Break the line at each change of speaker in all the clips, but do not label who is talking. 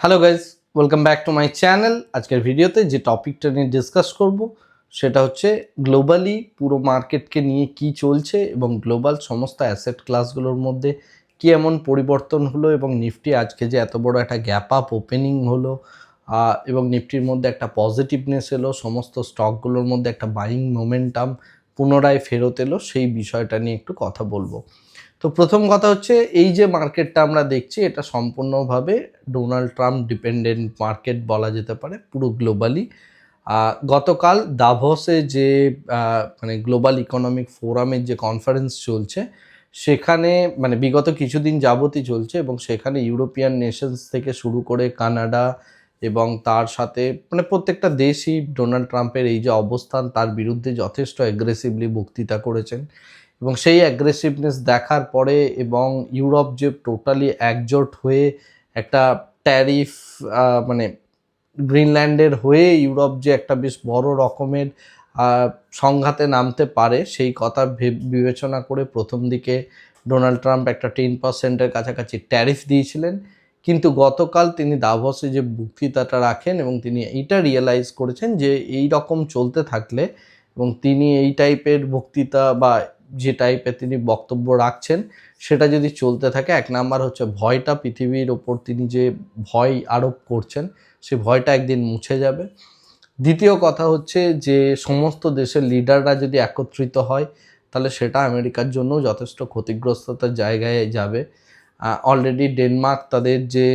Hello guys welcome back to my channel আজকের ভিডিওতে যে টপিকটা নিয়ে ডিসকাস করব, সেটা হচ্ছে গ্লোবালি পুরো মার্কেটকে নিয়ে কি চলছে এবং গ্লোবাল সমস্ত অ্যাসেট ক্লাসগুলোর মধ্যে কি এমন পরিবর্তন হলো এবং নিফটি আজকে যে এত বড় একটা গ্যাপ আপ ওপেনিং হলো এবং নিফটির মধ্যে একটা পজিটিভনেস এলো, সমস্ত স্টকগুলোর মধ্যে একটা বাইং মোমেন্টাম পুনরায় ফেরত এলো, সেই বিষয়টা নিয়ে একটু কথা বলব। তো প্রথম কথা হচ্ছে, এই যে মার্কেটটা আমরা দেখছি, এটা সম্পূর্ণভাবে ডোনাল্ড ট্রাম্প ডিপেন্ডেন্ট মার্কেট বলা যেতে পারে, পুরো গ্লোবালি। গতকাল দাভসে যে মানে গ্লোবাল ইকোনমিক ফোরামের যে কনফারেন্স চলছে, সেখানে মানে বিগত কিছুদিন যাবতই চলছে এবং সেখানে ইউরোপিয়ান নেশনস থেকে শুরু করে কানাডা এবং তার সাথে মানে প্রত্যেকটা দেশই ডোনাল্ড ট্রাম্পের এই যে অবস্থান, তার বিরুদ্ধে যথেষ্ট অ্যাগ্রেসিভলি বক্তৃতা করেছেন। এবং সেই অ্যাগ্রেসিভনেস দেখার পরে এবং ইউরোপ যে টোটালি একজোট হয়ে একটা ট্যারিফ মানে গ্রিনল্যান্ডের হয়ে ইউরোপ যে একটা বেশ বড় রকমের সংঘাতে নামতে পারে, সেই কথা বিবেচনা করে প্রথম দিকে ডোনাল্ড ট্রাম্প একটা টেন পার্সেন্টের কাছাকাছি ট্যারিফ দিয়েছিলেন। কিন্তু গতকাল তিনি দাভসে যে বক্তৃতাটা রাখেন এবং তিনি এইটা রিয়েলাইজ করেছেন যে এই রকম চলতে থাকলে এবং তিনি এই টাইপের বক্তৃতা বা যে টাইপের তিনি বক্তব্য রাখছেন, সেটা যদি চলতে থাকে, এক নাম্বার হচ্ছে ভয়টা পৃথিবীর ওপর তিনি যে ভয় আরোপ করছেন, সে ভয়টা একদিন মুছে যাবে। দ্বিতীয় কথা হচ্ছে যে সমস্ত দেশের লিডাররা যদি একত্রিত হয়, তাহলে সেটা আমেরিকার জন্য যথেষ্ট ক্ষতিগ্রস্ততার জায়গায় যাবে। অলরেডি ডেনমার্ক তাদের যে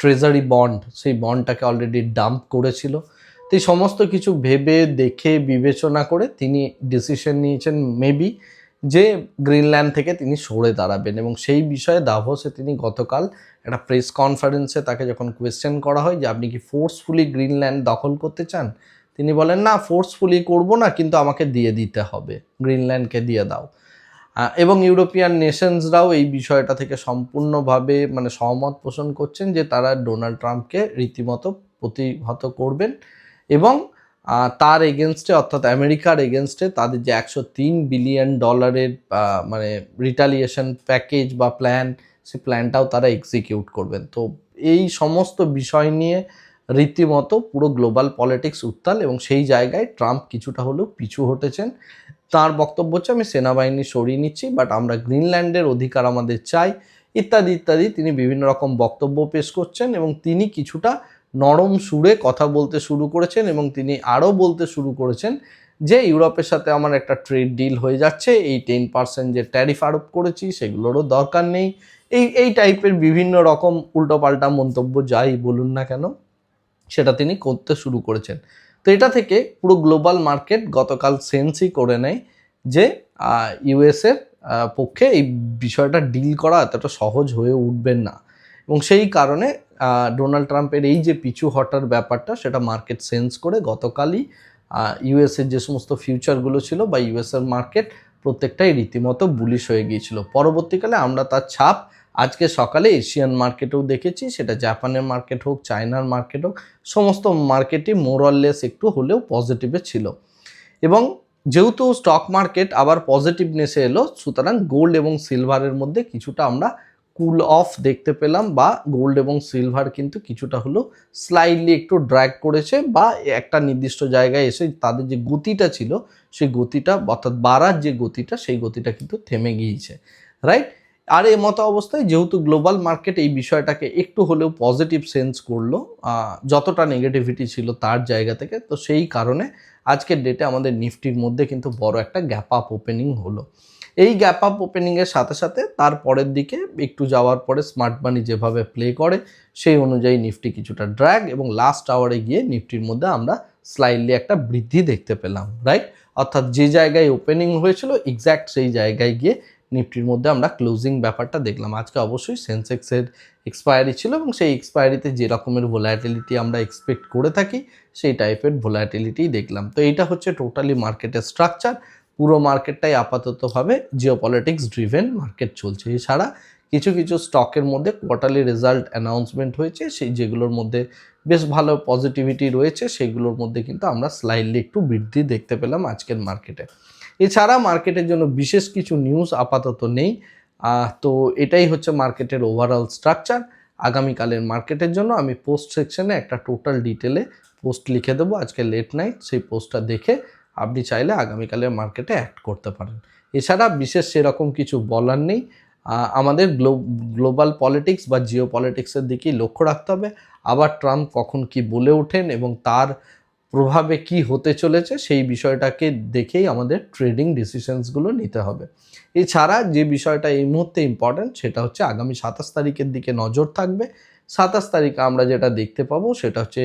ট্রেজারি বন্ড সেই বন্ডটাকে অলরেডি ডাম্প করেছিল। তো সমস্ত কিছু ভেবে, দেখে, বিবেচনা করে তিনি ডিসিশন নিয়েছেন মেবি যে গ্রিনল্যান্ড থেকে তিনি সরে দাঁড়াবেন এবং সেই বিষয়ে দাভোসে তিনি গতকাল একটা প্রেস কনফারেন্সে তাকে যখন কোয়েশ্চেন করা হয় যে, আপনি কি ফোর্সফুলি গ্রিনল্যান্ড দখল করতে চান? তিনি বলেন, না ফোর্সফুলি করব না, কিন্তু আমাকে দিয়ে দিতে হবে। গ্রিনল্যান্ডকে দিয়ে দাও। এবং ইউরোপিয়ান নেশনসরাও এই বিষয়টা থেকে সম্পূর্ণভাবে মানে সহমত পোষণ করছেন যে তারা ডোনাল্ড ট্রাম্পকে রীতিমতো প্রতিহত করবেন এবং তার এগেনস্টে অর্থাৎ আমেরিকার এগেনস্টে তাদের যে একশো তিন বিলিয়ন ডলারের মানে রিটালিয়েশন প্যাকেজ বা প্ল্যান সে প্ল্যানটাও তারা এক্সিকিউট করবেন। তো এই সমস্ত বিষয় নিয়ে রীতিমতো পুরো গ্লোবাল পলিটিক্স উত্তাল এবং সেই জায়গায় ট্রাম্প কিছুটা হলেও পিছু হটেছেন। তার বক্তব্য হচ্ছে, আমি সেনাবাহিনী সরিয়ে নিচ্ছি বাট আমরা গ্রিনল্যান্ডের অধিকার আমাদের চাই, ইত্যাদি ইত্যাদি। তিনি বিভিন্ন রকম বক্তব্য পেশ করছেন এবং তিনি কিছুটা নরম সুরে কথা বলতে শুরু করেছেন এবং তিনি আরও বলতে শুরু করেছেন যে, ইউরোপের সাথে আমার একটা ট্রেড ডিল হয়ে যাচ্ছে, এই টেন পার্সেন্ট যে ট্যারিফ আরোপ করেছি, সেগুলোরও দরকার নেই। এই এই টাইপের বিভিন্ন রকম উল্টোপাল্টা মন্তব্য যাই বলুন না কেন, সেটা তিনি করতে শুরু করেছেন। তো এটা থেকে পুরো গ্লোবাল মার্কেট গতকাল সেন্সই করে নেয় যে ইউএসের পক্ষে এই বিষয়টা ডিল করা এতটা সহজ হয়ে উঠবেন না। এবং সেই কারণে ডোনাল্ড ট্রাম্পের এই যে পিছু হটার ব্যাপারটা, সেটা মার্কেট সেন্স করে গতকালই ইউএসের যে সমস্ত ফিউচারগুলো ছিল বা ইউএসের মার্কেট প্রত্যেকটাই রীতিমতো বুলিশ হয়ে গিয়েছিল। পরবর্তীকালে আমরা তার ছাপ আজকে সকালে এশিয়ান মার্কেটেও দেখেছি, সেটা জাপানের মার্কেট হোক, চায়নার মার্কেট হোক, সমস্ত মার্কেটই মোরাললেস একটু হলেও পজিটিভে ছিল। এবং যেহেতু স্টক মার্কেট আবার পজিটিভনেসে এলো, সুতরাং গোল্ড এবং সিলভারের মধ্যে কিছুটা আমরা কুল অফ দেখতে পেলাম বা গোল্ড এবং সিলভার কিন্তু কিছুটা হলেও স্লাইডলি একটু ড্র্যাগ করেছে বা একটা নির্দিষ্ট জায়গায় এসে তাদের যে গতিটা ছিল, সেই গতিটা অর্থাৎ বাড়ার যে গতিটা, সেই গতিটা কিন্তু থেমে গিয়েছে। রাইট আর এই মতো অবস্থায় যেহেতু গ্লোবাল মার্কেট এই বিষয়টাকে একটু হলেও পজিটিভ সেন্স করল যতটা নেগেটিভিটি ছিল তার জায়গা থেকে, তো সেই কারণে আজকের ডেটে আমাদের নিফটির মধ্যে কিন্তু বড় একটা গ্যাপ আপ ওপেনিং হলো। এই গ্যাপ আপ ওপেনিংয়ের সাথে সাথে তার পরের দিকে একটু যাওয়ার পরে স্মার্ট মানি যেভাবে প্লে করে, সেই অনুযায়ী নিফটি কিছুটা ড্র্যাগ এবং লাস্ট আওয়ারে গিয়ে নিফটির মধ্যে আমরা স্লাইডলি একটা বৃদ্ধি দেখতে পেলাম রাইট অর্থাৎ যে জায়গায় ওপেনিং হয়েছিল এক্স্যাক্ট সেই জায়গায় গিয়ে নিফটির মধ্যে আমরা ক্লোজিং ব্যাপারটা দেখলাম। আজকে অবশ্যই সেন্সেক্সের এক্সপায়ারি ছিল এবং সেই এক্সপায়ারিতে যে রকমের ভোলাটিলিটি আমরা এক্সপেক্ট করে থাকি, সেই টাইপের ভোলাটিলিটি দেখলাম। তো এইটা হচ্ছে টোটালি মার্কেটের স্ট্রাকচার পুরো মার্কেটটাই আপাততভাবে জিওপলিটিক্স ড্রিভেন মার্কেট চলছে। এছাড়া কিছু কিছু স্টকের মধ্যে কোয়ার্টারলি রেজাল্ট অ্যানাউন্সমেন্ট হয়েছে। সেই যেগুলোর মধ্যে বেশ ভালো পজিটিভিটি রয়েছে, সেগুলোর মধ্যে কিন্তু আমরা স্লাইডলি একটু বৃদ্ধি দেখতে পেলাম আজকের মার্কেটে এছাড়া মার্কেটের জন্য বিশেষ কিছু নিউজ আপাতত নেই। তো এটাই হচ্ছে মার্কেটের ওভারঅল স্ট্রাকচার আগামীকালের মার্কেটের জন্য আমি পোস্ট সেকশনে একটা টোটাল ডিটেলে পোস্ট লিখে দেবো। আজকে লেট নাইট সেই পোস্টটা দেখে আপনি চাইলে আগামীকালের মার্কেটে অ্যাক্ট করতে পারেন। এছাড়া বিশেষ সেরকম কিছু বলার নেই। আমাদের গ্লোবাল পলিটিক্স বা জিও পলিটিক্সের দিকেই লক্ষ্য রাখতে হবে। আবার ট্রাম্প কখন কি বলে ওঠেন এবং তার প্রভাবে কি হতে চলেছে সেই বিষয়টাকে দেখেই আমাদের ট্রেডিং ডিসিশনসগুলো নিতে হবে। এছাড়া যে বিষয়টা এই মুহূর্তে ইম্পর্ট্যান্ট সেটা হচ্ছে আগামী সাতাশ তারিখের দিকে নজর থাকবে। সাতাশ তারিখে আমরা যেটা দেখতে পাবো সেটা হচ্ছে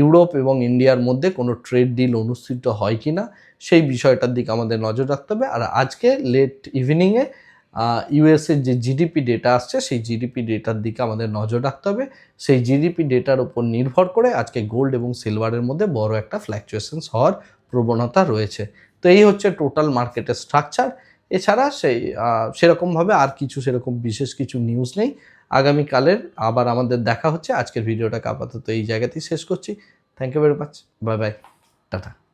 ইউরোপ এবং ইন্ডিয়ার মধ্যে কোনো ট্রেড ডিল অনুষ্ঠিত হয় কি না সেই বিষয়টার দিকে আমাদের নজর রাখতে হবে। আর আজকে লেট ইভিনিংয়ে ইউএসের যে জিডিপি ডেটা আসছে, সেই জিডিপি ডেটার দিকে আমাদের নজর রাখতে হবে। সেই জিডিপি ডেটার উপর নির্ভর করে আজকে গোল্ড এবং সিলভারের মধ্যে বড় একটা ফ্ল্যাকচুয়েশনস হওয়ার প্রবণতা রয়েছে। তো এই হচ্ছে টোটাল মার্কেটের স্ট্রাকচার এছাড়া সেই সেরকমভাবে আর কিছু সেরকম বিশেষ কিছু নিউজ নেই। আগামীকালের আবার আমাদের দেখা হচ্ছে। আজকের ভিডিওটাকে আপাতত এই জায়গাতেই শেষ করছি। Thank you very much bye bye tata.